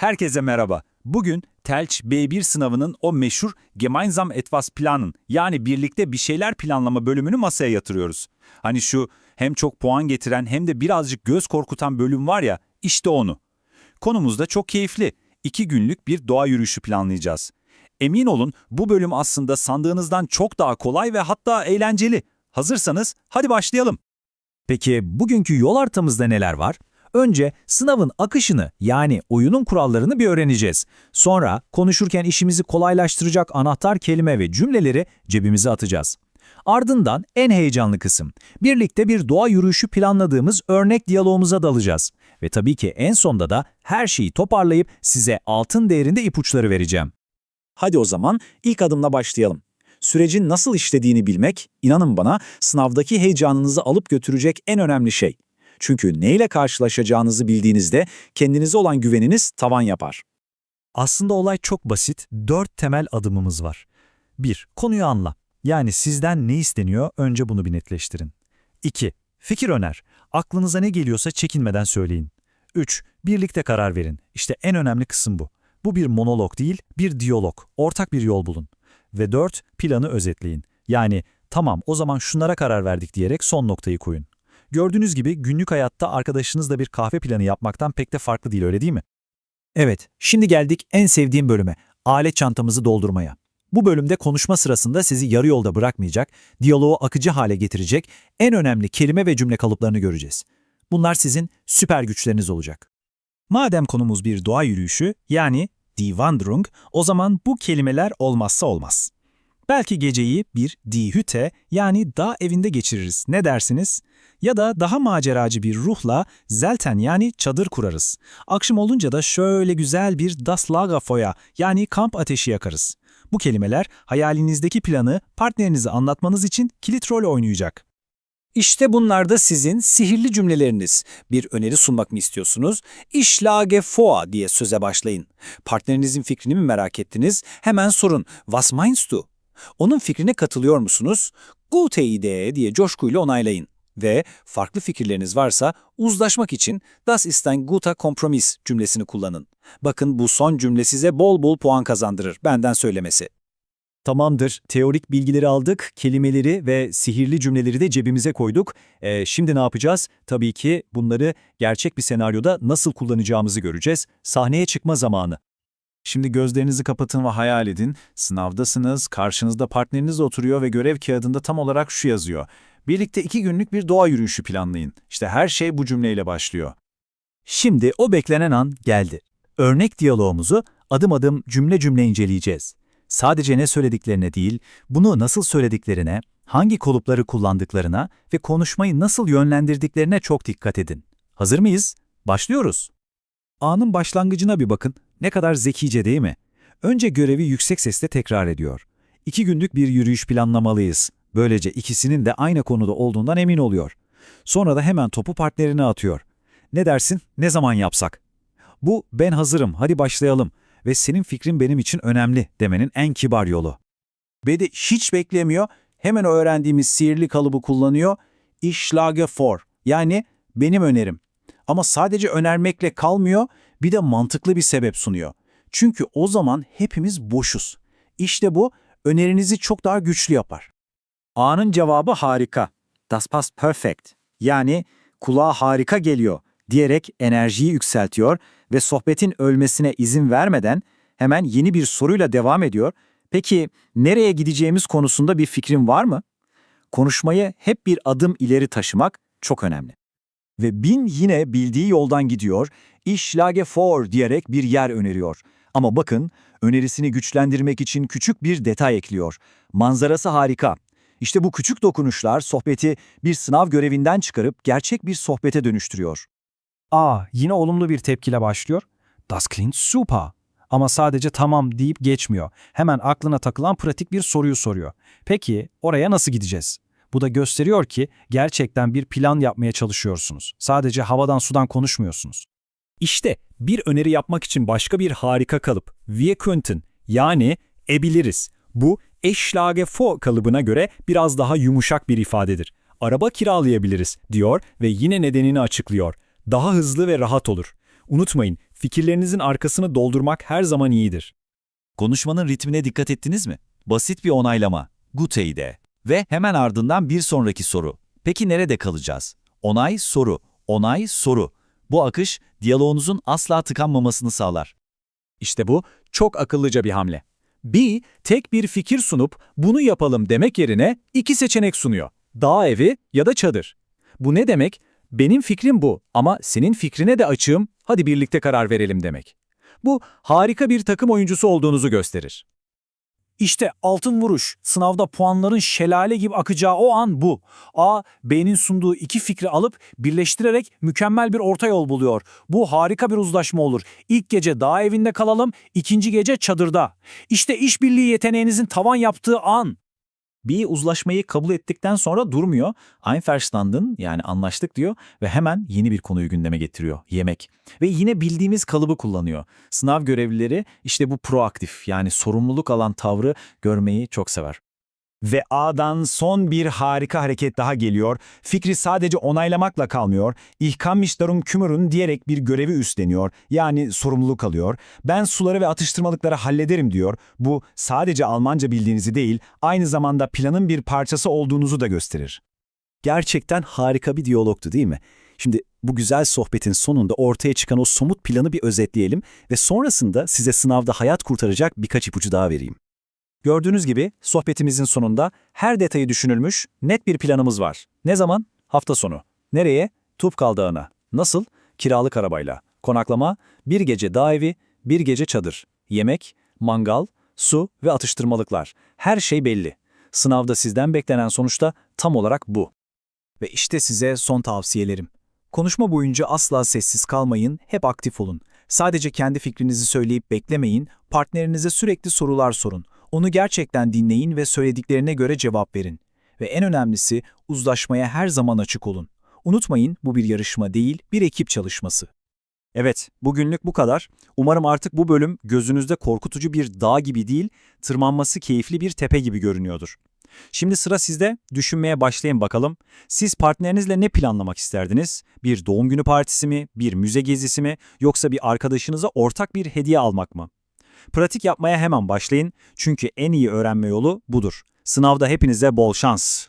Herkese merhaba. Bugün Telç B1 sınavının o meşhur Gemeinsam etwas planen yani birlikte bir şeyler planlama bölümünü masaya yatırıyoruz. Hani şu hem çok puan getiren hem de birazcık göz korkutan bölüm var ya işte onu. Konumuz da çok keyifli. İki günlük bir doğa yürüyüşü planlayacağız. Emin olun bu bölüm aslında sandığınızdan çok daha kolay ve hatta eğlenceli. Hazırsanız hadi başlayalım. Peki bugünkü yol haritamızda neler var? Önce sınavın akışını yani oyunun kurallarını bir öğreneceğiz. Sonra konuşurken işimizi kolaylaştıracak anahtar kelime ve cümleleri cebimize atacağız. Ardından en heyecanlı kısım. Birlikte bir doğa yürüyüşü planladığımız örnek diyalogumuza dalacağız. Ve tabii ki en sonda da her şeyi toparlayıp size altın değerinde ipuçları vereceğim. Hadi o zaman ilk adımla başlayalım. Sürecin nasıl işlediğini bilmek, inanın bana, sınavdaki heyecanınızı alıp götürecek en önemli şey. Çünkü neyle karşılaşacağınızı bildiğinizde kendinize olan güveniniz tavan yapar. Aslında olay çok basit. Dört temel adımımız var. 1. Konuyu anla. Yani sizden ne isteniyor önce bunu bir netleştirin. 2. Fikir öner. Aklınıza ne geliyorsa çekinmeden söyleyin. 3. Birlikte karar verin. İşte en önemli kısım bu. Bu bir monolog değil, bir diyalog. Ortak bir yol bulun. Ve 4. Planı özetleyin. Yani tamam o zaman şunlara karar verdik diyerek son noktayı koyun. Gördüğünüz gibi günlük hayatta arkadaşınızla bir kahve planı yapmaktan pek de farklı değil öyle değil mi? Evet, şimdi geldik en sevdiğim bölüme, alet çantamızı doldurmaya. Bu bölümde konuşma sırasında sizi yarı yolda bırakmayacak, diyaloğu akıcı hale getirecek en önemli kelime ve cümle kalıplarını göreceğiz. Bunlar sizin süper güçleriniz olacak. Madem konumuz bir doğa yürüyüşü, yani Die Wanderung, o zaman bu kelimeler olmazsa olmaz. Belki geceyi bir Die Hütte yani dağ evinde geçiririz. Ne dersiniz? Ya da daha maceracı bir ruhla Zelten yani çadır kurarız. Akşam olunca da şöyle güzel bir Das Lagerfeuer yani kamp ateşi yakarız. Bu kelimeler hayalinizdeki planı partnerinize anlatmanız için kilit rol oynayacak. İşte bunlar da sizin sihirli cümleleriniz. Bir öneri sunmak mı istiyorsunuz? Schlage vor diye söze başlayın. Partnerinizin fikrini mi merak ettiniz? Hemen sorun. Was meinst du? Onun fikrine katılıyor musunuz? Gute Idee diye coşkuyla onaylayın. Ve farklı fikirleriniz varsa uzlaşmak için Das ist ein guter Kompromiss cümlesini kullanın. Bakın bu son cümle size bol bol puan kazandırır, benden söylemesi. Tamamdır, teorik bilgileri aldık, kelimeleri ve sihirli cümleleri de cebimize koyduk. Ee, şimdi ne yapacağız? Tabii ki bunları gerçek bir senaryoda nasıl kullanacağımızı göreceğiz. Sahneye çıkma zamanı. Şimdi gözlerinizi kapatın ve hayal edin. Sınavdasınız, karşınızda partneriniz oturuyor ve görev kağıdında tam olarak şu yazıyor. Birlikte iki günlük bir doğa yürüyüşü planlayın. İşte her şey bu cümleyle başlıyor. Şimdi o beklenen an geldi. Örnek diyalogumuzu adım adım cümle cümle inceleyeceğiz. Sadece ne söylediklerine değil, bunu nasıl söylediklerine, hangi kolupları kullandıklarına ve konuşmayı nasıl yönlendirdiklerine çok dikkat edin. Hazır mıyız? Başlıyoruz. Anın başlangıcına bir bakın. Ne kadar zekice değil mi? Önce görevi yüksek sesle tekrar ediyor. İki günlük bir yürüyüş planlamalıyız. Böylece ikisinin de aynı konuda olduğundan emin oluyor. Sonra da hemen topu partnerine atıyor. Ne dersin, ne zaman yapsak? Bu ben hazırım, hadi başlayalım ve senin fikrin benim için önemli demenin en kibar yolu. Ve de hiç beklemiyor, hemen öğrendiğimiz sihirli kalıbı kullanıyor. Ich schlage vor, yani benim önerim. Ama sadece önermekle kalmıyor, bir de mantıklı bir sebep sunuyor. Çünkü o zaman hepimiz boşuz. İşte bu, önerinizi çok daha güçlü yapar. A'nın cevabı harika. Das passt perfect. Yani kulağa harika geliyor diyerek enerjiyi yükseltiyor ve sohbetin ölmesine izin vermeden hemen yeni bir soruyla devam ediyor. Peki nereye gideceğimiz konusunda bir fikrin var mı? Konuşmayı hep bir adım ileri taşımak çok önemli. Ve Bin yine bildiği yoldan gidiyor, Ich schlage vor diyerek bir yer öneriyor. Ama bakın, önerisini güçlendirmek için küçük bir detay ekliyor. Manzarası harika. İşte bu küçük dokunuşlar sohbeti bir sınav görevinden çıkarıp gerçek bir sohbete dönüştürüyor. A. Yine olumlu bir tepkiyle başlıyor. Das klingt super. Ama sadece tamam deyip geçmiyor. Hemen aklına takılan pratik bir soruyu soruyor. Peki oraya nasıl gideceğiz? Bu da gösteriyor ki gerçekten bir plan yapmaya çalışıyorsunuz. Sadece havadan sudan konuşmuyorsunuz. İşte bir öneri yapmak için başka bir harika kalıp. Wir könnten yani ebiliriz. Bu eşlage vor kalıbına göre biraz daha yumuşak bir ifadedir. Araba kiralayabiliriz diyor ve yine nedenini açıklıyor. Daha hızlı ve rahat olur. Unutmayın, fikirlerinizin arkasını doldurmak her zaman iyidir. Konuşmanın ritmine dikkat ettiniz mi? Basit bir onaylama. Guteyde. Ve hemen ardından bir sonraki soru. Peki nerede kalacağız? Onay, soru. Onay, soru. Bu akış diyaloğunuzun asla tıkanmamasını sağlar. İşte bu çok akıllıca bir hamle. B, tek bir fikir sunup bunu yapalım demek yerine iki seçenek sunuyor. Dağ evi ya da çadır. Bu ne demek? Benim fikrim bu ama senin fikrine de açığım, hadi birlikte karar verelim demek. Bu harika bir takım oyuncusu olduğunuzu gösterir. İşte altın vuruş. Sınavda puanların şelale gibi akacağı o an bu. A, B'nin sunduğu iki fikri alıp birleştirerek mükemmel bir orta yol buluyor. Bu harika bir uzlaşma olur. İlk gece dağ evinde kalalım, ikinci gece çadırda. İşte işbirliği yeteneğinizin tavan yaptığı an. Bir uzlaşmayı kabul ettikten sonra durmuyor. Einverstanden yani anlaştık diyor ve hemen yeni bir konuyu gündeme getiriyor. Yemek. Ve yine bildiğimiz kalıbı kullanıyor. Sınav görevlileri işte bu proaktif yani sorumluluk alan tavrı görmeyi çok sever. Ve A'dan son bir harika hareket daha geliyor. Fikri sadece onaylamakla kalmıyor. İhkammişlerum kümürün diyerek bir görevi üstleniyor. Yani sorumluluk alıyor. Ben suları ve atıştırmalıkları hallederim diyor. Bu sadece Almanca bildiğinizi değil, aynı zamanda planın bir parçası olduğunuzu da gösterir. Gerçekten harika bir diyalogtu değil mi? Şimdi bu güzel sohbetin sonunda ortaya çıkan o somut planı bir özetleyelim ve sonrasında size sınavda hayat kurtaracak birkaç ipucu daha vereyim. Gördüğünüz gibi sohbetimizin sonunda her detayı düşünülmüş, net bir planımız var. Ne zaman? Hafta sonu. Nereye? Tupkal Dağı'na. Nasıl? Kiralık arabayla. Konaklama, bir gece dağ evi, bir gece çadır. Yemek, mangal, su ve atıştırmalıklar. Her şey belli. Sınavda sizden beklenen sonuçta tam olarak bu. Ve işte size son tavsiyelerim. Konuşma boyunca asla sessiz kalmayın, hep aktif olun. Sadece kendi fikrinizi söyleyip beklemeyin, partnerinize sürekli sorular sorun. Onu gerçekten dinleyin ve söylediklerine göre cevap verin. Ve en önemlisi uzlaşmaya her zaman açık olun. Unutmayın bu bir yarışma değil, bir ekip çalışması. Evet, bugünlük bu kadar. Umarım artık bu bölüm gözünüzde korkutucu bir dağ gibi değil, tırmanması keyifli bir tepe gibi görünüyordur. Şimdi sıra sizde. Düşünmeye başlayın bakalım. Siz partnerinizle ne planlamak isterdiniz? Bir doğum günü partisi mi, bir müze gezisi mi, yoksa bir arkadaşınıza ortak bir hediye almak mı? Pratik yapmaya hemen başlayın çünkü en iyi öğrenme yolu budur. Sınavda hepinize bol şans.